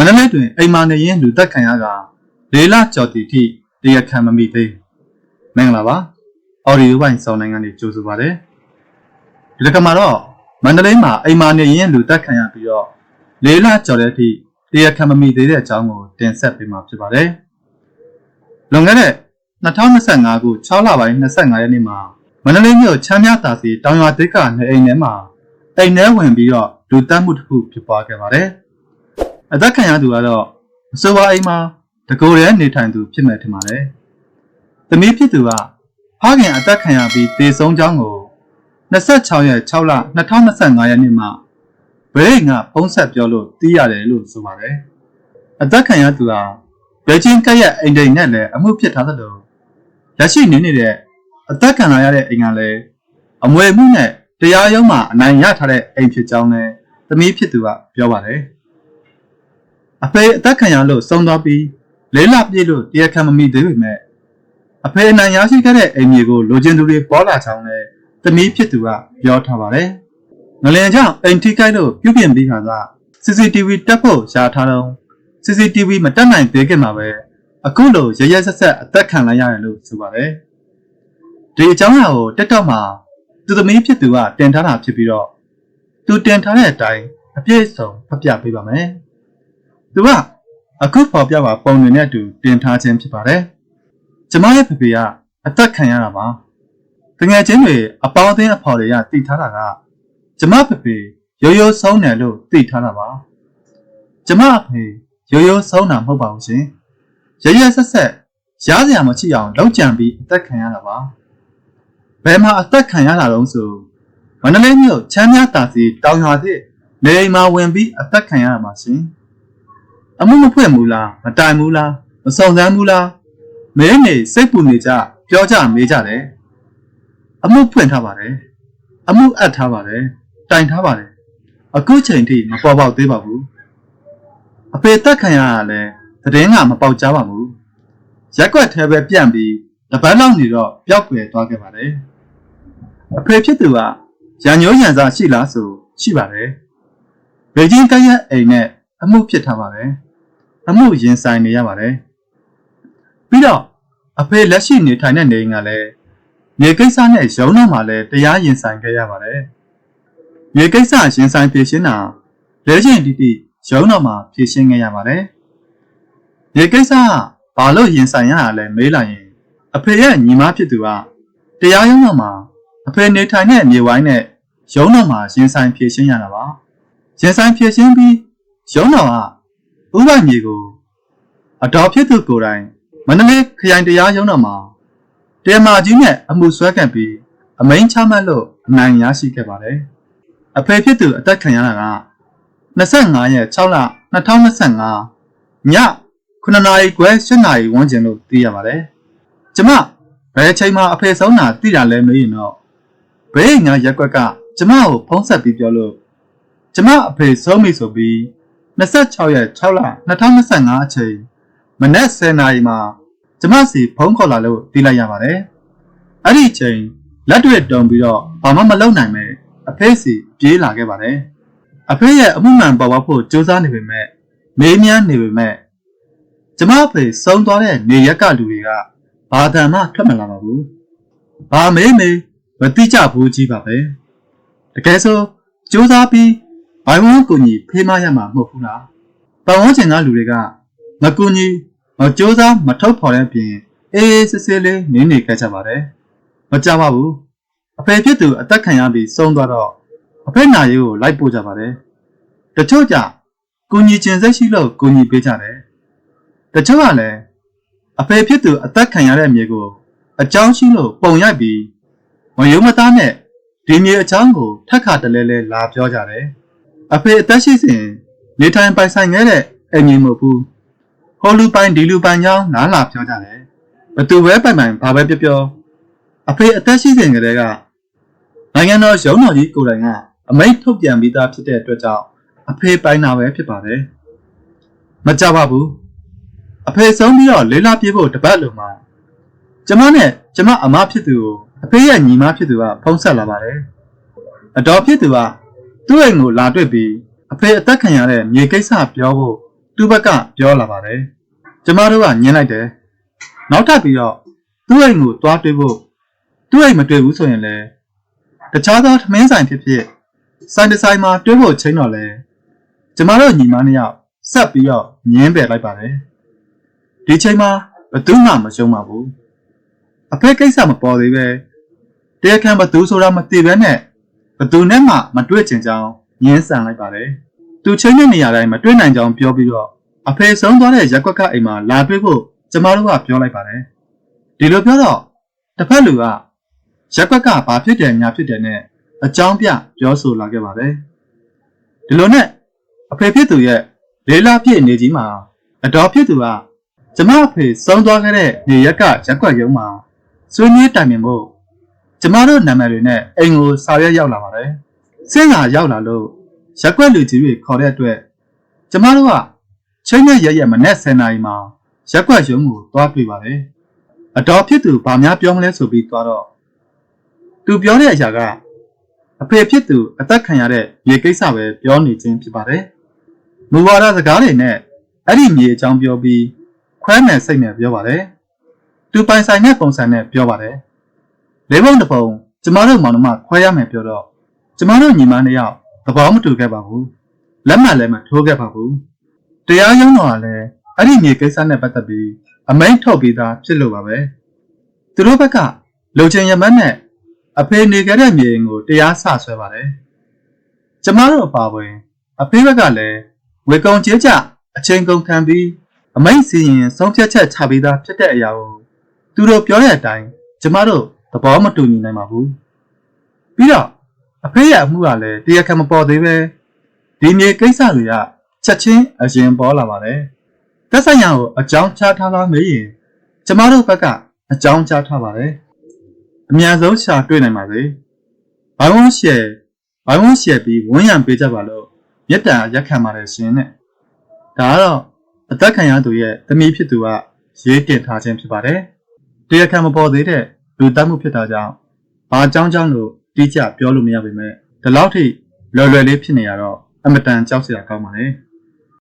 မန္တလေးတွင်အိမ်မာနေရင်လူသက်ခံရကလေးလကျော်တီထိတရားခံမမိသေးမင်္ဂလာပါအော်ဒီယိုပိုင်းစောင်းနိုင်ငံနေကြိုဆိုပါရစေဒီတစ်ခါမှာတော့မန္တလေးမှာအိမ်မာနေရင်လူသက်ခံရပြီးတော့လေးလကျော်တဲ့အထိတရားခံမမိသေးတဲ့အကြောင်းကိုတင်ဆက်ပေးမှာဖြစ်ပါတယ်လွန်ခဲ့တဲ့2025ခု6လပိုင်း25ရက်နေ့မှာမန္တလေးမြို့ချမ်းမြသာစီတောင်ရွာတိတ်ကနေအိမ်ထဲမှာအိမ်ထဲဝင်ပြီးတော့လူတက်မှုတစ်ခုဖြစ်ပွားခဲ့ပါတယ်။ အသက်ခံရသူကတော့အဆိုပါအိမ်မှာတကိုယ်တည်းနေထိုင်သူဖြစ်မယ်ထင်ပါတယ်။သမီးဖြစ်သူကဖခင်အသက်ခံရပြီးတေဆုံးကြောင်းကို26ရက်6လ2025ရက်နေ့မှာဘရိတ်ကပုံဆက်ပြောလို့သိရတယ်လို့ဆိုပါတယ်။အသက်ခံရသူဟာဘယ်ချင်းကက်ရဲ့အိမ်တိန်နဲ့လည်းအမှုဖြစ်ထားသလိုရရှိနေနေတဲ့အသက်ခံရတဲ့အိမ်ကလည်းအမွေမှုနဲ့တရားရုံးမှာအနိုင်ရထားတဲ့အိမ်ဖြစ်ကြောင်းလည်းသမီးဖြစ်သူကပြောပါတယ်။ အဖေအသက်ခံရလို့ဆုံးသွားပြီးလေးလပြည့်လို့တရားခံမမိသေးပေမဲ့အဖေအနိုင်ရရှိခဲ့တဲ့အိမ်မြေကိုလိုချင်သူတွေပေါ်လာကြောင်းလည်းသမီးဖြစ်သူကပြောထားပါတယ်။ငလျင်ကြောင့်အိမ်ထိခိုက်လို့ပြုပြင်ပြီးခါက CCTV တက်ဖို့ရှားထားတော့ CCTV မတက်နိုင်သေးခင်မှာပဲအခုလိုရရဆက်ဆက်အသက်ခံလိုက်ရတယ်လို့ဆိုပါတယ်။ဒီအကြောင်းအရာကိုတက်တော့မှာသူသမီးဖြစ်သူကတင်ထားတာဖြစ်ပြီးတော့သူတင်ထားတဲ့အတိုင်းအပြည့်စုံဖတ်ပြပေးပါမယ်။ သူကအခုဖော်ပြပါပုံတွေနဲ့အတူတင်ထားခြင်းဖြစ်ပါတယ်။ကျမရဲ့ဖေဖေကအသက်ခံရတာပါ။တငယ်ချင်းတွေအပေါင်းအသင်းအဖော်တွေကတည်ထားတာကကျမဖေဖေရိုးရိုးဆုံးတယ်လို့တည်ထားတာပါ။ကျမအဖေရိုးရိုးဆုံးတာမဟုတ်ပါဘူးရှင်။ရရဆက်ဆက်ရားစရာမရှိအောင်လောက်ကြံပြီးအသက်ခံရတာပါ။ဘယ်မှာအသက်ခံရတာတုံးဆိုမန္တလေးမြို့ချမ်းမြတာစီတောင်ရွာစီနေအိမ်မှာဝင်ပြီးအသက်ခံရမှာရှင် အမှုမဖွင့်ဘူးလားမတိုင်ဘူးလားမစုံစမ်းဘူးလားမဲနေစိတ်ပူနေကြပြောကြမေးကြတယ်အမှုဖွင့်ထားပါတယ်အမှုအပ်ထားပါတယ်တိုင်ထားပါတယ်အခုချိန်ထိမပေါ်ပေါက်သေးပါဘူးအဖေတက်ခံရတာလဲသတင်းကမပေါက်ကြပါဘူးရက်ွက်ထဲပဲပြန့်ပြီးတပတ်လောက်နေတော့ပျောက်ကွယ်သွားခဲ့ပါတယ်အဖေဖြစ်သူကရန်ညိုးရန်စားရှိလားဆိုရှိပါတယ်။ဘေဂျင်းကရက်အိမ်နဲ့အမှုဖြစ်ထားပါတယ်။ အမှုရင်ဆိုင်နေရပါတယ်။ပြီးတော့အဖေလက်ရှိနေထိုင်တဲ့နေအိမ်ကလည်းမြေကိစ္စနဲ့ရုံးတော့မှလည်းတရားရင်ဆိုင်ခဲ့ရပါတယ်။မြေကိစ္စရင်ဆိုင်ဖြေရှင်းတာလဲကျင်တီတီရုံးတော့မှဖြေရှင်းခဲ့ရပါတယ်။မြေကိစ္စကဘာလို့ရင်ဆိုင်ရတာလဲမေးလိုက်ရင်အဖေရဲ့ညီမဖြစ်သူကတရားရုံးတော့မှအဖေနေထိုင်တဲ့မြေဝိုင်းနဲ့ရုံးတော်မှာရင်ဆိုင်ဖြည့်ရှင်းရတာပါရင်ဆိုင်ဖြည့်ရှင်းပြီးရုံးတော်က ဥပမြေကိုအတော်ဖြစ်သူကိုယ်တိုင်မန္တလေးခရိုင်တရားရုံးတော်မှာတေမာကြီးနဲ့အမှုဆွဲခံပြီးအမိန်ချမှတ်လို့အနိုင်ရရှိခဲ့ပါတယ်အဖေဖြစ်သူအသက်ခံရတာက25ရက်6လ2025ည9နာရီခွဲ7နာရီဝန်းကျင်လို့သိရပါတယ်ကျမဘယ်ချိန်မှအဖေဆုံးတာသိတာလဲမေးရင်တော့ဘေးငါရက်ွက်ကကျမကိုဖုံးဆက်ပြီးပြောလို့ကျမအဖေဆုံးပြီဆိုပြီး 26ရက်6လ2025အချိန်မနက်10:00နာရီမှာကျမစီဖုံးခေါ်လာလို့သိလိုက်ရပါတယ်။အဲ့ဒီအချိန်လက်တွေတုံပြီးတော့ဘာမှမလုပ်နိုင်ပဲအဖေစီပြေးလာခဲ့ပါတယ်။အဖေရဲ့အမှုမှန်ပေါ်ပေါက်ဖို့ကြိုးစားနေပေမဲ့မေးမြန်းနေပေမဲ့ကျမအဖေဆုံးသွားတဲ့နေရက်ကလူတွေကဘာတန်မှထွက်မလာပါဘူး။ဘာမေးမေးမတိကျဘူးကြီးပါပဲတကယ်ဆိုစူးစမ်းပြီး ဘိုင်ဝန်းကိုကြီးဖေးမရမှာမဟုတ်ဘူးလားပတ်ဝန်းကျင်ကလူတွေကမကူညီမစူးစမ်းမထုတ်ဖော်တဲ့ပြင်အေးအေးဆေးဆေးလေးနေနေကြကြပါတယ်မကြပါဘူးအဖေဖြစ်သူအသက်ခံရပြီးဆုံးသွားတော့အဖေနာရေးကိုလိုက်ပို့ကြပါတယ်တချို့ကြကူညီခြင်းစိတ်ရှိလို့ကူညီပေးကြတယ်တချို့ကလည်းအဖေဖြစ်သူအသက်ခံရတဲ့မြေကိုအကြောင်းရှိလို့ပုံရိုက်ပြီးမယုံမသားနဲ့ဒီမြေအချောင်းကိုထက်ခါတလဲလဲလာပြောကြတယ်။ အဖေအသက်ရှိစဉ်နေထိုင်ပိုင်ဆိုင်ခဲ့တဲ့အမြင်မဟုတ်ဘူး။ဟောလူပိုင်ဒီလူပိုင်ကြောင်းနားလာပြောကြတယ်။ဘသူပဲပိုင်ပိုင်ဘာပဲပြောပြောအဖေအသက်ရှိစဉ်ကလေးကနိုင်ငံတော်ရုံးတော်ကြီးကိုယ်တိုင်ကအမိန့်ထုတ်ပြန်ပြီးသားဖြစ်တဲ့အတွက်ကြောင့်အဖေပိုင်တာပဲဖြစ်ပါတယ်။မကြပါဘူး။အဖေဆုံးပြီးတော့လေးလာပြေးဖို့တပတ်လုံးမှာကျမနဲ့ကျမအမဖြစ်သူကိုအဖေရဲ့ညီမဖြစ်သူကဖုံးဆက်လာပါတယ်။အတော်ဖြစ်သူက သူ့အိမ်ကိုလာတွေ့ပြီးအဖေအသက်ခံရတဲ့မြေကိစ္စပြောဖို့သူသူ့ဘက်ကပြောလာပါတယ်ကျမတို့ကညင်းလိုက်တယ်နောက်ထပ်ပြီးတော့သူ့အိမ်ကိုတွားတွေ့ဖို့သူ့အိမ်မတွေ့ဘူးဆိုရင်လည်းတခြားသောထမင်းဆိုင်ဖြစ်ဖြစ်ဆိုင်တစ်ဆိုင်မှာတွေ့ဖို့ချိန်တော့လဲကျမတို့ညီမနှစ်ယောက်ဆက်ပြီးတော့ညင်းပယ်လိုက်ပါတယ်ဒီချိန်မှာဘယ်သူမှမရှုံးပါဘူးအဖေကိစ္စမပေါ်သေးပဲတရားခံဘသူဆိုတာမသိဘဲနဲ့ ဘသူနဲ့မှမတွေ့ချင်ကြောင်းညင်းဆန်လိုက်ပါတယ်သူချိန်တဲ့နေရာတိုင်းမတွေ့နိုင်ကြောင်းပြောပြီးတော့အဖေဆုံးသွားတဲ့ရက်ကွက်ကအိမ်မှာလာတွေ့ဖို့ကျမတို့ကပြောလိုက်ပါတယ်ဒီလိုပြောတော့တစ်ဖက်လူကရက်ကွက်ကဘာဖြစ်တယ်ညာဖြစ်တယ်နဲ့အကြောင်းပြပြောဆိုလာခဲ့ပါတယ်ဒီလိုနဲ့အဖေဖြစ်သူရဲ့လေးလာပြည့်နေကြီးမှာအတော်ဖြစ်သူကကျမအဖေဆုံးသွားခဲ့တဲ့နေရက်ကရက်ကွက်ရုံးမှာဆွေးနွေးတိုင်ပင်ဖို့ ကျမတို့နာမည်တွေနဲ့အိမ်ကိုစာရွက်ရောက်လာပါတယ်စင်းလာရောက်လာလို့ရက်ကွက်လူကြီးတွေခေါ်တဲ့အတွက်ကျမတို့ကချိန်နဲ့ရက်ရက်မနေ့10နာရီမှာရက်ကွက်ရုံးကိုသွားတွေ့ပါတယ်အတော်ဖြစ်သူဘာများပြောမလဲဆိုပြီးသွားတော့သူပြောတဲ့အရာကအဖေဖြစ်သူအသက်ခံရတဲ့မြေကိစ္စပဲပြောနေခြင်းဖြစ်ပါတယ်မူဝါဒစကားတွေနဲ့အဲ့ဒီမြေအကြောင်းပြောပြီးခွဲမယ်စိတ်နဲ့ပြောပါတယ်သူပိုင်ဆိုင်တဲ့ပုံစံနဲ့ပြောပါတယ် လေးပုံတစ်ပုံကျမတို့မောင်နှမခွဲရမယ်ပြောတော့ကျမတို့ညီမနှစ်ယောက်သဘောမတူခဲ့ပါဘူးလက်မှတ်လည်းမထိုးခဲ့ပါဘူးတရားရုံးတော်ကလည်းအဲ့ဒီမြေကိစ္စနဲ့ပတ်သက်ပြီးအမိန့်ထုတ်ပြီးသားဖြစ်လို့ပါပဲသူတို့ဘက်ကလုံချင်ရမတ်နဲ့အဖေနေခဲ့တဲ့မြေအိမ်ကိုတရားဆဆွဲပါတယ်ကျမတို့အပါဝင်အဖေဘက်ကလည်းဝေကုံကျေးကြအချိန်ကုန်ခံပြီးအမိန့်စီရင်ဆုံးဖြတ်ချက်ချပြီးသားဖြစ်တဲ့အရာကိုသူတို့ပြောတဲ့အတိုင်းကျမတို့ သဘောမတူညီနိုင်ပါဘူးပြီးတော့အဖေရဲ့အမှုကလည်းတရားခံမပေါ်သေးပဲဒီမြေကိစ္စတွေကချက်ချင်းအရင်ပေါ်လာပါတယ်သက်ဆိုင်ရာကိုအကြောင်းချထားလားမေးရင်ကျမတို့ဘက်ကအကြောင်းချထားပါတယ်အများဆုံးရှာတွေ့နိုင်ပါစေဘိုင်းဝန်းရှယ်ဘိုင်းဝန်းရှယ်ပြီးဝန်းရံပေးကြပါလို့မြတ်တာရက်ခံပါတယ်ရှင်နဲ့ဒါကတော့အသက်ခံရသူရဲ့သမီးဖြစ်သူကရေးတင်ထားခြင်းဖြစ်ပါတယ်တရားခံမပေါ်သေးတဲ့ လူတတ်မှုဖြစ်တာကြောင့်ဘာအကြောင်းကြောင့်လို့တိကျပြောလို့မရပါပဲဒီလောက်ထိလွယ်လွယ်လေးဖြစ်နေရတော့အမတန်ကြောက်စရာကောင်းပါလေ။